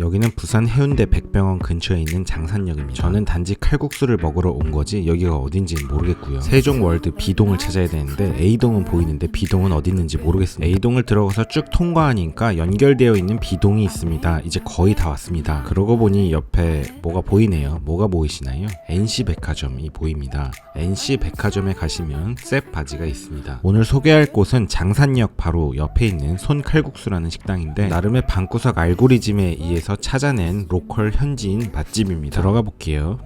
여기는 부산 해운대 백병원 근처에 있는 장산역입니다. 저는 단지 칼국수를 먹으러 온 거지 여기가 어딘지 모르겠고요. 세종 월드 B동을 찾아야 되는데 A동은 보이는데 B동은 어디 있는지 모르겠습니다. A동을 들어가서 쭉 통과하니까 연결되어 있는 B동이 있습니다. 이제 거의 다 왔습니다. 그러고 보니 옆에 뭐가 보이네요. 뭐가 보이시나요? NC 백화점이 보입니다. NC 백화점에 가시면 셉 바지가 있습니다. 오늘 소개할 곳은 장산역 바로 옆에 있는 손칼국수라는 식당인데 나름의 방구석 알고리즘에 의해서 찾아낸 로컬 현지인 맛집입니다. 들어가 볼게요.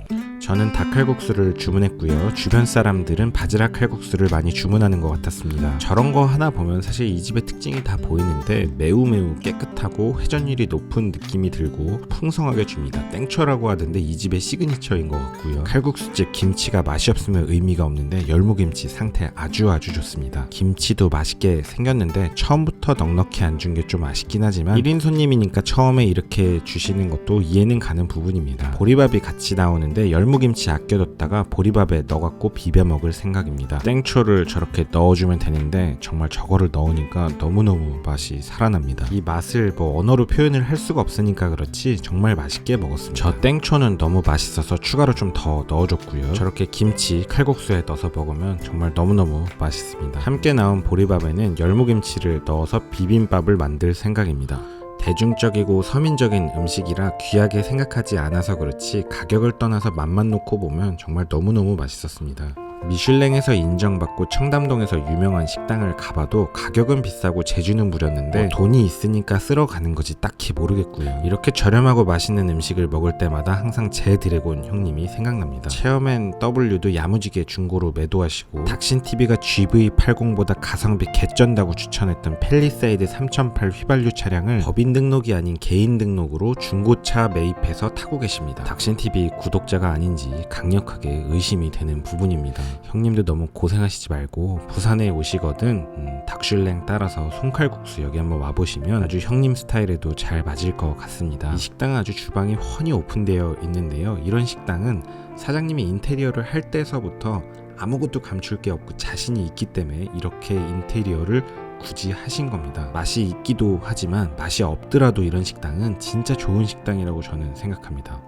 저는 닭칼국수를 주문했고요. 주변 사람들은 바지락 칼국수를 많이 주문하는 것 같았습니다. 저런 거 하나 보면 사실 이 집의 특징이 다 보이는데 매우 매우 깨끗하고 회전율이 높은 느낌이 들고 풍성하게 줍니다. 땡초라고 하던데 이 집의 시그니처인 것 같고요. 칼국수집 김치가 맛이 없으면 의미가 없는데 열무김치 상태 아주 아주 좋습니다. 김치도 맛있게 생겼는데 처음부터 넉넉히 안 준 게 좀 아쉽긴 하지만 1인 손님이니까 처음에 이렇게 주시는 것도 이해는 가는 부분입니다. 보리밥이 같이 나오는데 열무 김치 아껴뒀다가 보리밥에 넣어갖고 비벼 먹을 생각입니다. 땡초를 저렇게 넣어주면 되는데 정말 저거를 넣으니까 너무너무 맛이 살아납니다. 이 맛을 뭐 언어로 표현을 할 수가 없으니까 그렇지 정말 맛있게 먹었습니다. 저 땡초는 너무 맛있어서 추가로 좀 더 넣어줬고요. 저렇게 김치 칼국수에 넣어서 먹으면 정말 너무너무 맛있습니다. 함께 나온 보리밥에는 열무김치를 넣어서 비빔밥을 만들 생각입니다. 대중적이고 서민적인 음식이라 귀하게 생각하지 않아서 그렇지 가격을 떠나서 맛만 놓고 보면 정말 너무너무 맛있었습니다. 미슐랭에서 인정받고 청담동에서 유명한 식당을 가봐도 가격은 비싸고 재주는 부렸는데 뭐 돈이 있으니까 쓸어 가는 거지 딱히 모르겠고요. 이렇게 저렴하고 맛있는 음식을 먹을 때마다 항상 제 드래곤 형님이 생각납니다. 체어맨 W도 야무지게 중고로 매도하시고 닥신TV가 GV80보다 가성비 개쩐다고 추천했던 펠리세이드 3008 휘발유 차량을 법인 등록이 아닌 개인 등록으로 중고차 매입해서 타고 계십니다. 닥신TV 구독자가 아닌지 강력하게 의심이 되는 부분입니다. 형님도 너무 고생하시지 말고 부산에 오시거든 음, 닭슐랭 따라서 손칼국수 여기 한번 와보시면 아주 형님 스타일에도 잘 맞을 것 같습니다. 이 식당은 아주 주방이 훤히 오픈되어 있는데요. 이런 식당은 사장님이 인테리어를 할 때서부터 아무것도 감출 게 없고 자신이 있기 때문에 이렇게 인테리어를 굳이 하신 겁니다. 맛이 있기도 하지만 맛이 없더라도 이런 식당은 진짜 좋은 식당이라고 저는 생각합니다.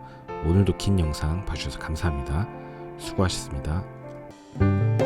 오늘도 긴 영상 봐주셔서 감사합니다. 수고하셨습니다. you